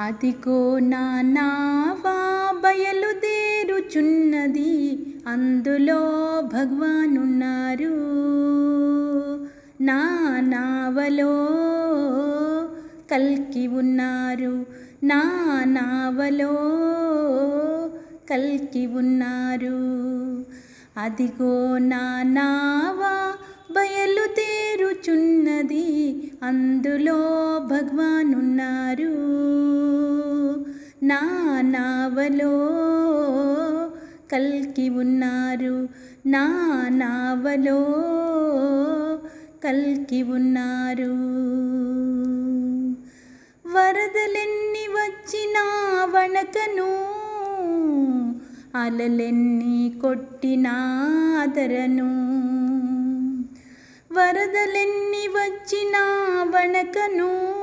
అదిగో నా నావా బయలుదేరుచున్నది అందులో భగవానున్నారు. నా నావలో కల్కి ఉన్నారు. నా నావలో కల్కి ఉన్నారు. అదిగో నా నావా బయలుదేరుచున్నది అందులో భగవానున్నారు. నా నావలో కల్కి ఉన్నారు. నా నావలో కల్కి ఉన్నారు. వరదలెన్ని వచ్చినా వణకను అలలెన్ని కొట్టినా అదరను. వరదలెన్ని వచ్చినా వణకను